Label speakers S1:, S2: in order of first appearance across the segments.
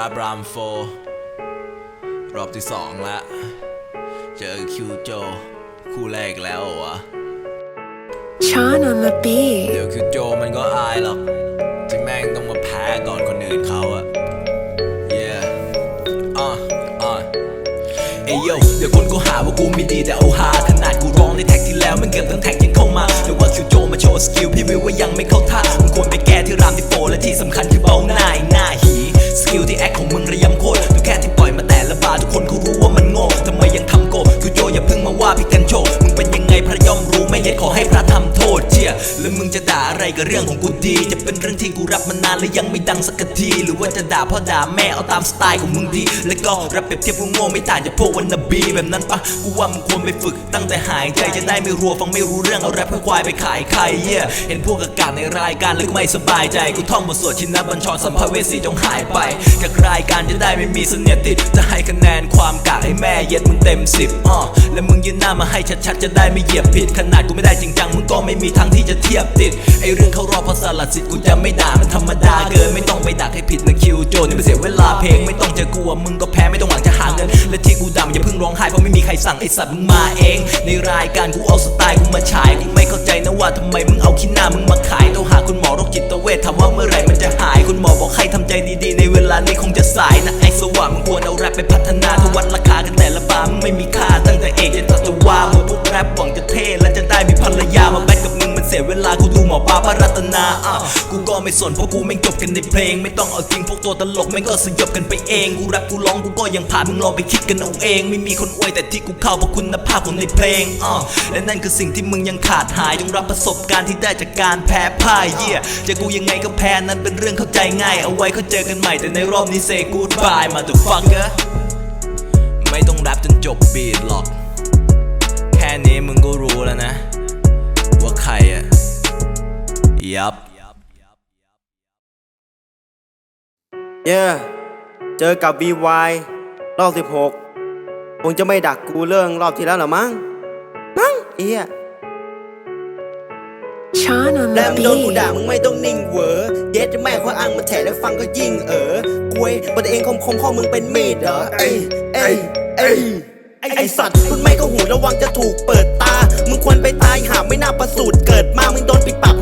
S1: รับรามโฟ รอบที่สองละ เจอคิวโจ คู่แรกอีกแล้วเหรอวะ
S2: Sean on the beat.
S1: เดี๋ยวคิวโจมันก็อายหรอก ที่แม่งต้องมาแพ้ก่อนคนอื่นเขาอะ yeah อะอะเอ้ยโยเดี๋ยวคนก็หาว่ากูไม่ดีแต่เอาหาขนาดกูร้องในแท็กที่แล้วมันเกือบทั้งแท็กยังเข้ามาแต่ว่าคิวโจมาโชว์สกิลพี่วิวว่ายังไม่เข้าท่า กับเรื่องของกูดี จะเป็น รื่องที่กูรับมานานและยังไม่ดังสักที หรือว่าจะด่าพ่อด่าแม่เอาตามสไตล์ของมึงดีแล้วก็รับเปรียบเทียบกูโง่ไม่ต่างจากพวกวันนบีแบบนั้นปะกูว่ามึงควรไปฝึกตั้งแต่หายใจจะได้ไม่รัวฟังไม่รู้เรื่องเอาแรปให้ควายไปขายใครเยี่ยเห็นพวกอากาศในรายการแล้วก็ไม่สบายใจกูท่องบทสวดชินบัญชรสัมภเวสีจงหายไปจากรายการจะได้ไม่มีเสนียติดจะให้คะแนนความกากให้แม่เย็ดมึงเต็มสิบอ้อแล้วมึงยืนหน้ามาให้ชัดๆจะได้ไม่เหยียบผิดขนาดกูไม่ได้จริงจังมึงก็ไม่มีทางที่จะเทียบติดไอเรื่องเขารอพราะสลัดสิทธิ์กูจะไม่ด่ามันธรรมดาเกินไม่ต้องไปดักให้ผิดนะคิวโจนี่ไม่เสียเวลาเพลงไม่ต้องจอกูอะมึงก็แพ้ไม่ต้องหวังจะหาเงินและที่กูดำอย่าเพิ่งร้องไห้เพราะไม่มีใครสั่งไอ้สัตว์มึงมาเอง ในรายการกูเอาสไตล์กูมาฉายกูไม่เข้าใจนะว่าทำไมมึงเอาขี้หน้ามึงมาขายต้องหาคุณหมอโรคจิตเวชถามว่าเมื่อไหร่มันจะหายคุณหมอบอกให้ทำใจดีๆ ในเวลานี้คงจะสายนะไอ้สว่างมึงควรเอาแรปไปพัฒนาถวัดราคากันแต่ละบามึงไม่มีค่าตั้งแต่เอกจนตัตวาหมดพวกแรปหวังจะเท่และจะได้มีภรรยามาแบทกับมึงมันเสียเวลากู หมอปลาพระรัตนาอะกูก็ไม่สนเพราะกูไม่งจบกันในเพลง ไม่ต้องเอาจริงพวกตัวตลกไม่งก็สยบกันไปเอง กูรปกูร้องกูก็ยังผ่านมึงลองไปคิดกันเอาเอง ไม่มีคนอวยแต่ที่กูเข้าเพราะคุณภาพของในเพลงอะและนั่นคือสิ่งที่มึงยังขาดหายจงรับประสบการณ์ที่ได้จากการแพ้พ่ายเยี่ยจะกูยังไงก็แพ้นั้นเป็นเรื่องเข้าใจง่าย เอาไว้เขาเจอกันใหม่แต่ในรอบนี้เซกูดบายมาตัวฟังเกอไม่ต้องแรปจนจบบีทหรอก แค่นี้มึงก็รู้แล้วนะ ยับ
S3: เย่เจอกับ VY รอบ 16 คงจะไม่ดักกูเรื่องรอบที่แล้วหรอมั้ง มั้งเอีย
S2: Sean on
S3: แล้ว
S2: the
S3: มึงโดนกูด่า
S2: beat.
S3: มึงไม่ต้องนิ่งเหวอเย็ดแม่ข้ออ้างมาแถแล้วฟังก็ยิ่งเออกวยบทเองคมคมๆข้อมึงเป็นมีดเหรอ เอ้ยเอ้ยเอ้ยไอไอสัตว์คุณไม่ก็หูระวังจะถูกเปิดตา มึงควรไปตายหาไม่น่าประสูติเกิดมา มึงโดนปิดปาก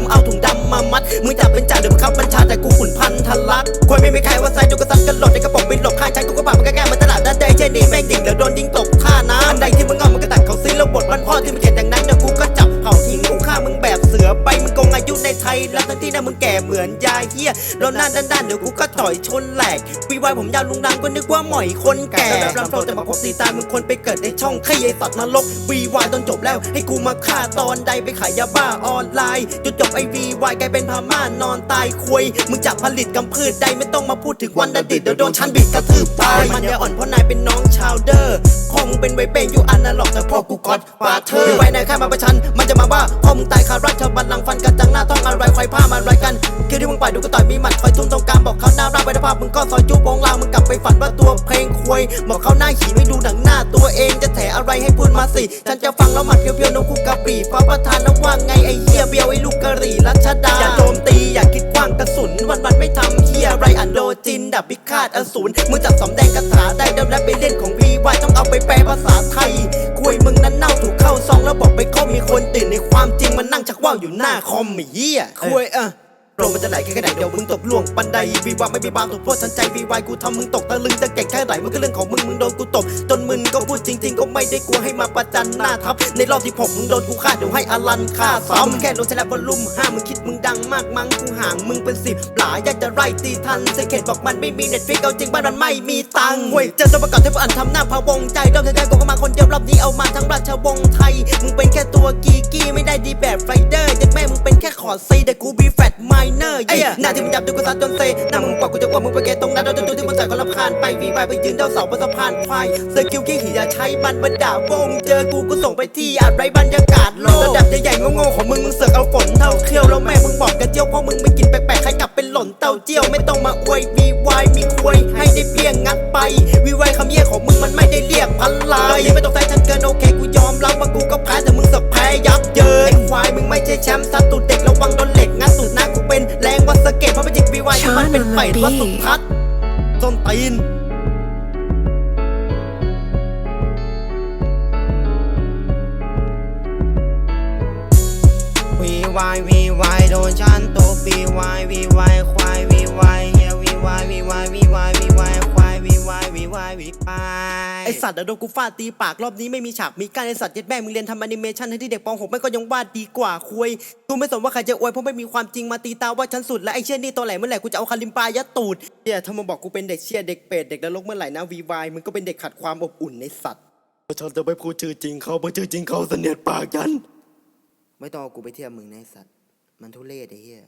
S3: ฮียแล้วหน้าด้านๆเดี๋ยวกูก็ต่อยชนแหลกวีวายผมยาวลุงดังก็นึกว่าหมอยคนแก่แบบรำโปรแต่มาพบตีตายมึงควรไปเกิดในช่องขยายสัตว์นรกวีวายตอนจบแล้ว ให้กูมาฆ่าตอนใดไปขายยาบ้าออนไลน์จุดจบไอวีวายกลายเป็นพม่านอนตายคุยมึงจับผลิตกำพืชใดไม่ต้องมาพูดถึงวันดัดิตเดี๋ยวโดนชั้นบิดกระทืบตายมันอย่าอ่อนเพราะนายเป็นน้องชาวเดอร์พ่อมึงเป็นไวเป็นอยู่อันนาล็อกแต่พ่อกูกอดฟาเธอไว้ในข้ามาประชันมันจะมาว่าพ่อมึงตายคาราชบัลลังก์ฟันกันจังหน้าท้องอะไรควายผ้ามาอะไรกัน คือที่มึงปล่อยดูก็ต่อยมีหมัดคอยทุ่มตรงกลางบอกเขาหน้ารักไปภาพมึงก็ซอยจุ๊บวงลางมึงกลับไปฝันว่าตัวเพลงควยบอกเขาหน้าขีไม่ดูหนังหน้าตัวเองจะแถอะไรให้พูดมาสิฉันจะฟังแล้วหมัดเพียวๆนกคูกกะปีฟ้าประธานแล้วว่าไงไอ้เหี้ยเบียวไอ้ลูกกะหรี่รัชดาอย่าโจมตีอย่าคิดกว้างกระสุนวันวันไม่ทำเหี้ยไรอันโดจินดับพิฆาตอสูรมึงจับสำแดงคาถาได้เดิมและไปเล่นของวีวายต้องเอาไปแปลภาษาไทยคุยมึงนั้นเน่าถูกเข้าซองแล้วบอกไปเขามีคนตื่นในความจริงมันนั่งชักว่าวอยู่หน้าคอมไอ้เหี้ยคุยเออ โปรมันจะไหลแค่ไหนเดี๋ยวมึงตกล่วงบันไดวีวาไม่มีบางถูกโทษทันใจวีวายกูทำมึงตกตะลึงจะเก่งแค่ไหนมันก็เรื่องของมึงมึงโดนกูตบจนมึงก็พูดจริง ๆ ก็ไม่ได้กลัวให้มาประจันหน้าทับในรอบที่ผมมึงโดนกูฆ่าเดี๋ยวให้อลันฆ่าซ้ำแค่ลงแฉลบบอลลุ่มห้ามึงคิดมึงดังมากมั้งกูห่างมึงเป็นสิบหลายอยากจะไล่ตีทันเซเคนบอกมันไม่มีเน็ตฟิกเอาจริงบ้านมันไม่มีตังค์เว้ยเจอตัวประกอบที่พวกอันทำหน้าพะวงใจรอบแท้ๆกูก็มาคนเดียวรอบนี้เอามาทั้งราชวงศ์ไทยมึงเป็นแค่ตัวกีกี้ไม่ได้ดีแบบไรเดอร์ยัดแม่มึงเป็นแค่ขอซีแต่กูบีแฟตไมเนอร์เย้หน้าที่มึงจับดูกูซัดจนเซหน้ามึงบอกกูจะว่ามึงไปเกตรงนั้นโดนดูที่มึงใส่ก็รำคาญไปวีไปไปยืนเดาเสาบนสะพานควายเซอร์คิวขี้หีอย่าใช้มันบรรดาวงเจอกูกูส่งไปที่อาจไรบรรยากาศโลกระดับใหญ่ๆโง่ๆของมึงมึงเสือกเอาฝนเท่าเคี้ยวแล้วแม่มึงบอกกันเจียวเพราะมึงไม่กินแปลกๆใครกลับเป็นหล่นเต้าเจียวไม่ต้องมาอวยวีวายมีควยให้ได้เพียงงัดไปวีวายคำเยี่ยของมึงมันไม่ได้เรียกพันลายไม่ต้องใส่ฉันเกินโอเคกูยอมรับว่ากูก็แพ้แต่มึงเสือกแพ้ยับเยินไอ้ควายมึงไม่ใช่แชมป์ซัดตูเด็กระวังโดน เหล็กงัดตูดหน้ากูเป็นแรงวัดสะเก็ตเพราะเป็นจิกวีวายที่มันเป็นไปดวัดสุทัศน์ส้นตีนวีวายวีวายโดนฉันายไอสัตว์อะโดนกูฟาดตีปากรอบนี้ไม่มีฉากมีการไอสัตว์เย็ดแม่มึงเรียนทำแอนิเมชันให้ที่เด็กป .6 ไม่ก็ยังวาดดีกว่าคุยกูไม่สนว่าใครจะอวยเพราะไม่มีความจริงมาตีตาว่าฉันสุดและไอเชี่ยนี่ตัวไหนเมื่อไหร่กูจะเอาคาลิมปายัดตูดเฮียถ้ามึงบอกกูเป็นเด็กเชี่ยเด็กเป็ดเด็กนรกเมื่อไหร่นะวีวายมึงก็เป็นเด็กขัดความอบอุ่นในสัตว์ฉันจะไม่พูดชื่อจริงเขาเพราะชื่อจริงเขาเสนียดปากฉันไม่ต้องเอากูไปเทียบมึงนะไอ้สัตว์ มันทุเรศไอ้เหี้ย